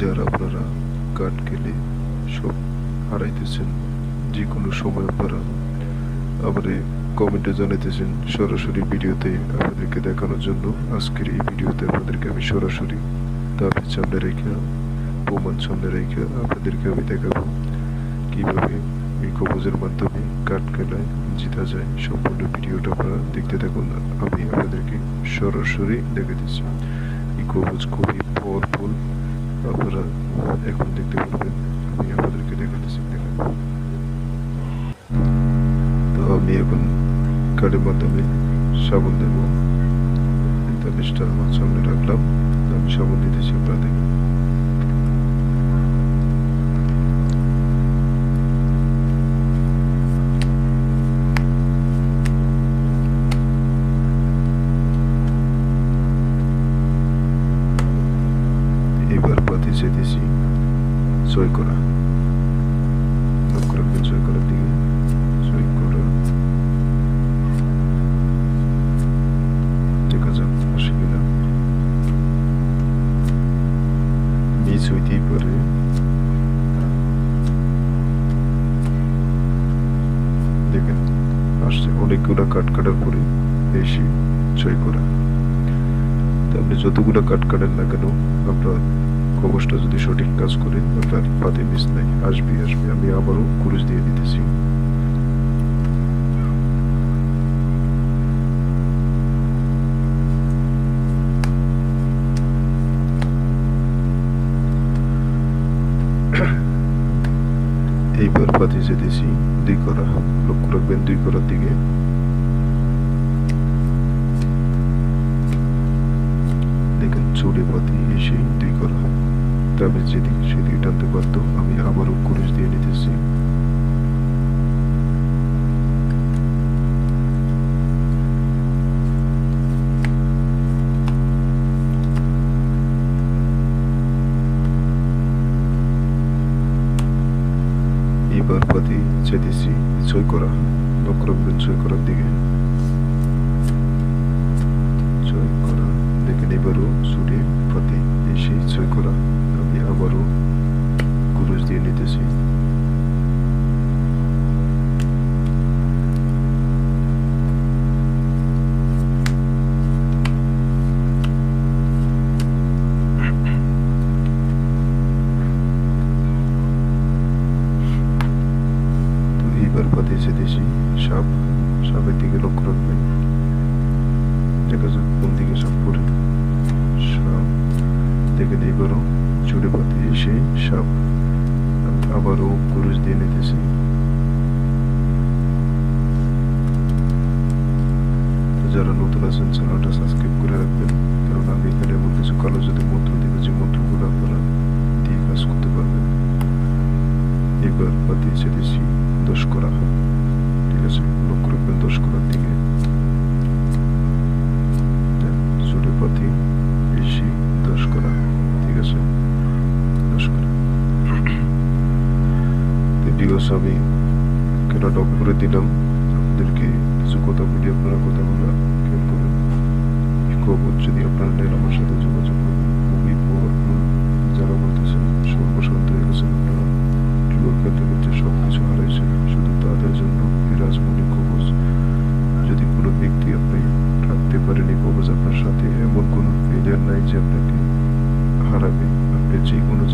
যারা আপনারা কাঠ কেলে সব হারাইতেছেন যে কোনো সময় আপনারা আমাদের কমেন্টে জানাইতেছেন সরাসরি ভিডিওতে আপনাদেরকে দেখানোর জন্য। আজকের এই ভিডিওতে আপনাদেরকে আমি সরাসরি তাদের সামনে রেখে, প্রমাণ সামনে রেখে আপনাদেরকে আমি দেখাবো কীভাবে এই কবজের মাধ্যমে কাঠ কেলায় জিতা যায়। সম্পূর্ণ ভিডিওটা আপনারা দেখতে থাকুন, আমি আপনাদেরকে সরাসরি দেখে দিচ্ছি এই কবজ খুবই পাওয়ারফুল আপনারা এখন দেখতে পারবেন, আমি আপনাদেরকে দেখাতেছি দেখেন তো আমি এখন কার্ডের মাধ্যমে সাবুন দেব। তেতাল্লিশটা আমার সামনে রাখলাম। আমি সাবুন দিতেছি আপনারা দেখেন এবার পাতি চেয়েছি সই করা লক্ষ্য রাখবেন সই করার দিকে সই করা দেখা যাক কিনা মিস হইতেই পারে দেখেন আসছে অনেকগুলো কাট কাটার পরে এসে সই করা তা আপনি যতগুলো কাট কাটেন না কেন আপনার কবচটা যদি সঠিক কাজ করে আপনার পাতে মিস নাই। আসবে আসবে, আমি আবারও কুরুশ দিয়ে দিতেছি। এইবার পাতি যেতেছি, দুই করা। লক্ষ্য রাখবেন, দুই করার দিকে। দেখেন, চুলে পাতি এসে দুই করা। তবে যেদিকে সেদিকে টানতে পারতো। আমি আবারও কুরুশ দিয়ে নিতেছি। পাতি করা। করার দিকে। দেখেন এবারও পাতি এসে ছয় করা আমি আবারও কুরুশ দিয়ে নিতেছি তো এইবার পাতি চেতেছি সাপ সাপের দিকে লক্ষ্য রাখবেন। দেখা যাক কোন দিকে সাপ পড়ে। সাপ দেখে এইবারও চুড়ে পাতি এসে সাপ আবারও কুরুশ দিয়ে নিতেছি। যারা নতুন আছেন, চ্যানেলটা সাবস্ক্রাইব করে রাখবেন। কারণ আমি এখানে এমন কিছু কালো যদি মন্ত্র দিব, যে মন্ত্রগুলো আপনারা দিয়ে কাজ করতে পারবেন। এবার পাতি ছেড়েছি দোষ করা। আছে লক্ষ্য রাখবেন করার দিকে চুড়ে পাতি বেশি দোষ করা ঠিক আছে দোষ করা ভিডিওস আমি কেন ডক করে দিলাম আপনাদেরকে কিছু কথা বলি আপনারা কথাগুলো খেয়াল খবর যদি আপনারা নেন আমার সাথে যোগাযোগ করবেন খুবই পাওয়ারফুল যারা বলতেছেন সর্বশান্ত হয়ে গেছেন আপনারা কিবোর্ড করতে করতে সব কিছু হারাইছেন শুধু তাদের জন্য এই রাজমণি কবচ যদি কোনো ব্যক্তি আপনি রাখতে পারেন এই কবচ আপনার সাথে এমন কোনো ফেলিয়ার নাই যে আপনাকে হারাবে আপনি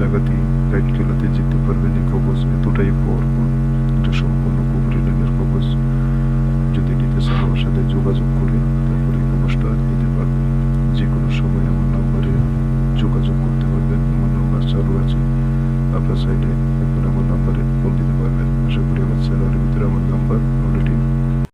যে লাইট খেলাতে যেতে পারবেন এই কবচ এতটাই পাওয়ারফুল এটা সম্পূর্ণ কুবরিনের কবচ যদি নিতে চান আমার সাথে যোগাযোগ করে তারপরে কবজটা নিতে পারবেন যে কোনো সময় আমার নাম্বারে যোগাযোগ করতে পারবেন। আমার নাম্বার চালু আছে। আপনার চাইলে